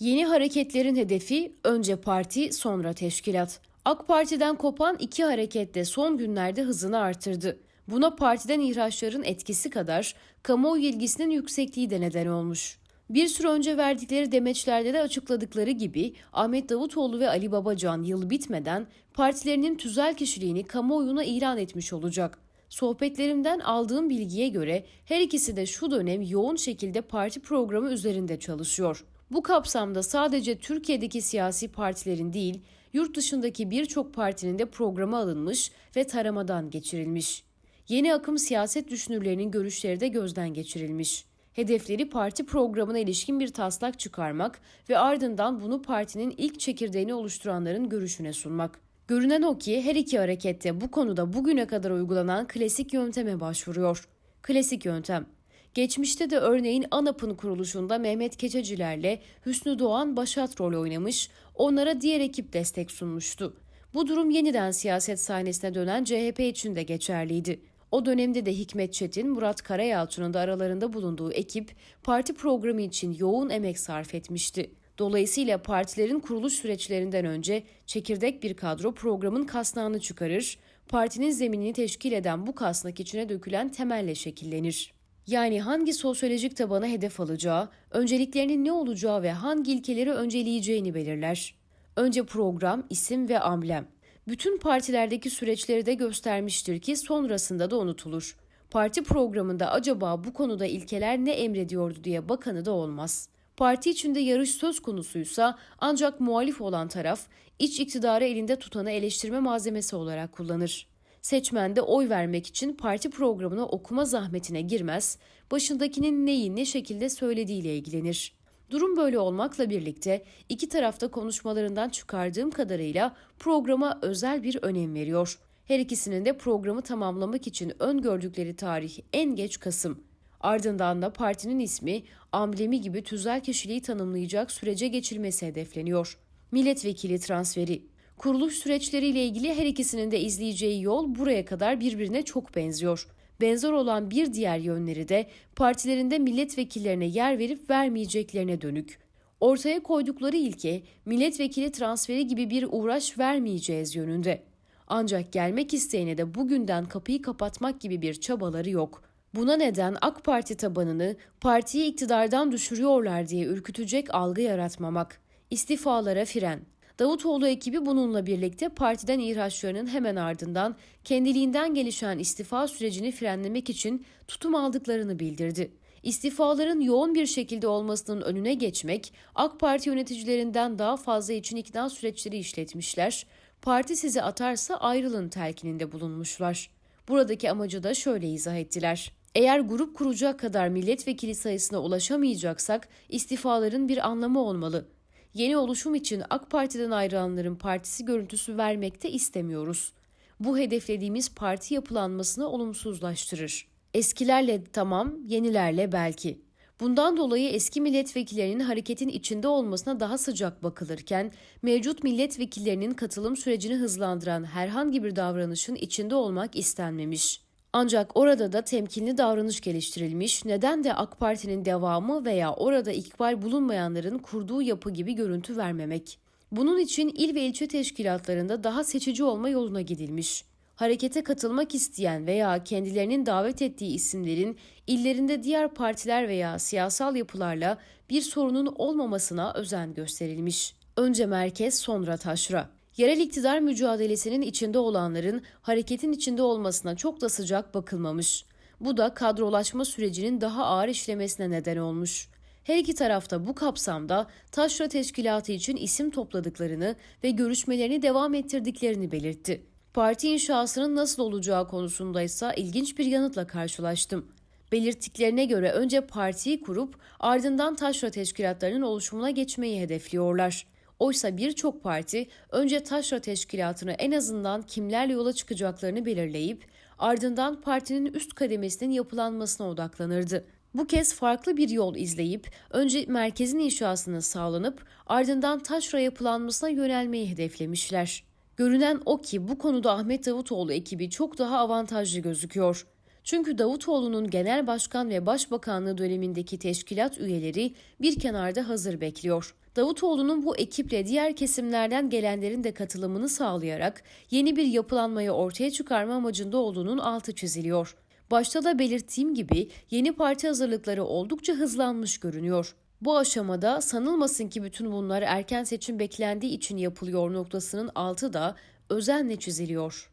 Yeni hareketlerin hedefi önce parti sonra teşkilat. AK Parti'den kopan iki hareket de son günlerde hızını artırdı. Buna partiden ihraçların etkisi kadar kamuoyu ilgisinin yüksekliği de neden olmuş. Bir süre önce verdikleri demeçlerde de açıkladıkları gibi Ahmet Davutoğlu ve Ali Babacan yıl bitmeden partilerinin tüzel kişiliğini kamuoyuna ilan etmiş olacak. Sohbetlerimden aldığım bilgiye göre her ikisi de şu dönem yoğun şekilde parti programı üzerinde çalışıyor. Bu kapsamda sadece Türkiye'deki siyasi partilerin değil, yurt dışındaki birçok partinin de programı alınmış ve taramadan geçirilmiş. Yeni akım siyaset düşünürlerinin görüşleri de gözden geçirilmiş. Hedefleri parti programına ilişkin bir taslak çıkarmak ve ardından bunu partinin ilk çekirdeğini oluşturanların görüşüne sunmak. Görünen o ki her iki harekette bu konuda bugüne kadar uygulanan klasik yönteme başvuruyor. Klasik yöntem. Geçmişte de örneğin ANAP'ın kuruluşunda Mehmet Keçecilerle Hüsnü Doğan başat rol oynamış, onlara diğer ekip destek sunmuştu. Bu durum yeniden siyaset sahnesine dönen CHP için de geçerliydi. O dönemde de Hikmet Çetin, Murat Karayalçı'nın da aralarında bulunduğu ekip parti programı için yoğun emek sarf etmişti. Dolayısıyla partilerin kuruluş süreçlerinden önce çekirdek bir kadro programın kasnağını çıkarır, partinin zeminini teşkil eden bu kasnak içine dökülen temelle şekillenir. Yani hangi sosyolojik tabana hedef alacağı, önceliklerinin ne olacağı ve hangi ilkeleri önceleyeceğini belirler. Önce program, isim ve amblem. Bütün partilerdeki süreçleri de göstermiştir ki sonrasında da unutulur. Parti programında acaba bu konuda ilkeler ne emrediyordu diye bakanı da olmaz. Parti içinde yarış söz konusuysa ancak muhalif olan taraf iç iktidarı elinde tutanı eleştirme malzemesi olarak kullanır. Seçmen de oy vermek için parti programını okuma zahmetine girmez, başındakinin neyi ne şekilde söylediğiyle ilgilenir. Durum böyle olmakla birlikte iki tarafta konuşmalarından çıkardığım kadarıyla programa özel bir önem veriyor. Her ikisinin de programı tamamlamak için öngördükleri tarih en geç Kasım. Ardından da partinin ismi, amblemi gibi tüzel kişiliği tanımlayacak sürece geçilmesi hedefleniyor. Milletvekili transferi. Kuruluş süreçleriyle ilgili her ikisinin de izleyeceği yol buraya kadar birbirine çok benziyor. Benzer olan bir diğer yönleri de partilerinde milletvekillerine yer verip vermeyeceklerine dönük. Ortaya koydukları ilke milletvekili transferi gibi bir uğraş vermeyeceğiz yönünde. Ancak gelmek isteyene de bugünden kapıyı kapatmak gibi bir çabaları yok. Buna neden AK Parti tabanını partiyi iktidardan düşürüyorlar diye ürkütecek algı yaratmamak. İstifalara fren. Davutoğlu ekibi bununla birlikte partiden ihraçlarının hemen ardından kendiliğinden gelişen istifa sürecini frenlemek için tutum aldıklarını bildirdi. İstifaların yoğun bir şekilde olmasının önüne geçmek, AK Parti yöneticilerinden daha fazla için ikna süreçleri işletmişler, parti sizi atarsa ayrılın telkininde bulunmuşlar. Buradaki amacı da şöyle izah ettiler. Eğer grup kuracak kadar milletvekili sayısına ulaşamayacaksak istifaların bir anlamı olmalı. Yeni oluşum için AK Parti'den ayrılanların partisi görüntüsü vermekte istemiyoruz. Bu hedeflediğimiz parti yapılanmasını olumsuzlaştırır. Eskilerle tamam, yenilerle belki. Bundan dolayı eski milletvekillerinin hareketin içinde olmasına daha sıcak bakılırken, mevcut milletvekillerinin katılım sürecini hızlandıran herhangi bir davranışın içinde olmak istenmemiş. Ancak orada da temkinli davranış geliştirilmiş, neden de AK Parti'nin devamı veya orada ikbal bulunmayanların kurduğu yapı gibi görüntü vermemek. Bunun için il ve ilçe teşkilatlarında daha seçici olma yoluna gidilmiş. Harekete katılmak isteyen veya kendilerinin davet ettiği isimlerin illerinde diğer partiler veya siyasal yapılarla bir sorunun olmamasına özen gösterilmiş. Önce merkez sonra taşra. Yerel iktidar mücadelesinin içinde olanların hareketin içinde olmasına çok da sıcak bakılmamış. Bu da kadrolaşma sürecinin daha ağır işlemesine neden olmuş. Her iki tarafta bu kapsamda taşra teşkilatı için isim topladıklarını ve görüşmelerini devam ettirdiklerini belirtti. Parti inşasının nasıl olacağı konusunda ise ilginç bir yanıtla karşılaştım. Belirttiklerine göre önce partiyi kurup ardından taşra teşkilatlarının oluşumuna geçmeyi hedefliyorlar. Oysa birçok parti önce taşra teşkilatını en azından kimlerle yola çıkacaklarını belirleyip ardından partinin üst kademesinin yapılanmasına odaklanırdı. Bu kez farklı bir yol izleyip önce merkezin inşasını sağlanıp ardından taşra yapılanmasına yönelmeyi hedeflemişler. Görünen o ki bu konuda Ahmet Davutoğlu ekibi çok daha avantajlı gözüküyor. Çünkü Davutoğlu'nun genel başkan ve başbakanlığı dönemindeki teşkilat üyeleri bir kenarda hazır bekliyor. Davutoğlu'nun bu ekiple diğer kesimlerden gelenlerin de katılımını sağlayarak yeni bir yapılanmayı ortaya çıkarma amacında olduğunun altı çiziliyor. Başta da belirttiğim gibi yeni parti hazırlıkları oldukça hızlanmış görünüyor. Bu aşamada sanılmasın ki bütün bunlar erken seçim beklendiği için yapılıyor noktasının altı da özenle çiziliyor.